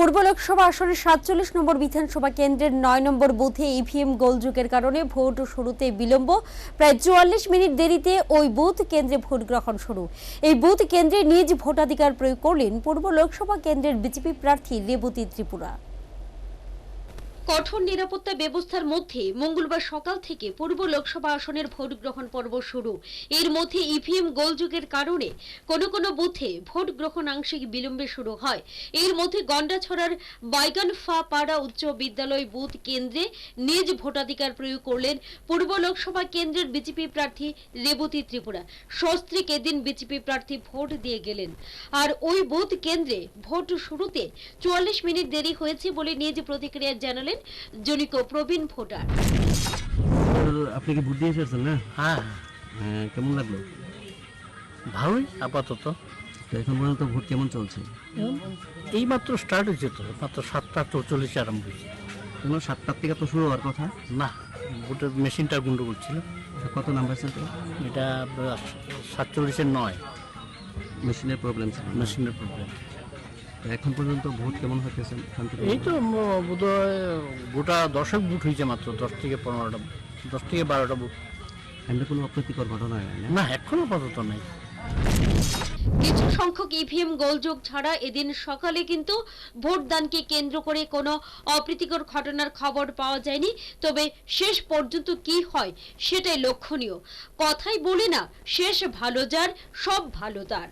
পূর্ব লোকসভা আসনের সাতচল্লিশ নম্বর বিধানসভা কেন্দ্রের নয় নম্বর বুথে ইভিএম গোলযোগের কারণে ভোট শুরুতে বিলম্ব। প্রায় চুয়াল্লিশ মিনিট দেরিতে ওই বুথ কেন্দ্রে ভোট গ্রহণ শুরু। এই বুথ কেন্দ্রে নিজ ভোটাধিকার প্রয়োগ করলেন পূর্ব লোকসভা কেন্দ্রের বিজেপি প্রার্থী রেবতী ত্রিপুরা। কঠোর নিরাপত্তা ব্যবস্থার মধ্যে মঙ্গলবার সকাল থেকে পূর্ব লোকসভা আসনের ভোট গ্রহণ পর্ব শুরু। এর মধ্যে ইভিএম গোলযোগের কারণে কোনো কোনো বুথে ভোট গ্রহণ আংশিক বিলম্বে শুরু হয়। এর মধ্যে গন্ডাছড়ার বাইগান ফা পাড়া উচ্চ বিদ্যালয় বুথ কেন্দ্রে নিজ ভোটাধিকার প্রয়োগ করলেন পূর্ব লোকসভা কেন্দ্রের বিজেপি প্রার্থী রেবতী ত্রিপুরা। সস্ত্রীক এদিন বিজেপি প্রার্থী ভোট দিয়ে গেলেন। আর ওই বুথ কেন্দ্রে ভোট শুরুতে চুয়াল্লিশ মিনিট দেরি হয়েছে বলে নিজ প্রতিক্রিয়া জানালেন জনিক প্রবীণ ভোটার। আপনি কি ভোট দিয়ে এসেছেন না? হ্যাঁ। হ্যাঁ কেমন লাগল? ভালোই আপাতত। এখন পর্যন্ত ভোট কেমন চলছে? এই মাত্র স্টার্ট হয়েছে তো মাত্র সাতটা চৌচল্লিশে আরম্ভ হয়েছে। কেন সাতটার থেকে তো শুরু হওয়ার কথা? না ভোটের মেশিনটা গন্ডগোল ছিল। কত নাম্বার ছিল? এটা সাতচল্লিশের নয়। মেশিনের প্রবলেম ছিল মেশিনের প্রবলেম এখন পর্যন্ত ভোট কেমন হতেছে শান্তিপূর্ণ? এই তো বোধহয় গোটা দশক বুট হয়েছে মাত্র দশ থেকে পনেরোটা দশ থেকে বারোটা বুট এমনি কোনো অপ্রীতিকর ঘটনা হয় না না এখনও আপাতত নেই। কিছু সংখ্যক ইভিএম গোলযোগ ছাড়া এদিন সকালে কিন্তু ভোটদানকে কেন্দ্র করে কোনো অপ্রীতিকর ঘটনার খবর পাওয়া যায়নি। তবে শেষ পর্যন্ত কি হয় সেটাই লক্ষণীয়। কথাই বলি না শেষ ভালো যার সব ভালো তার।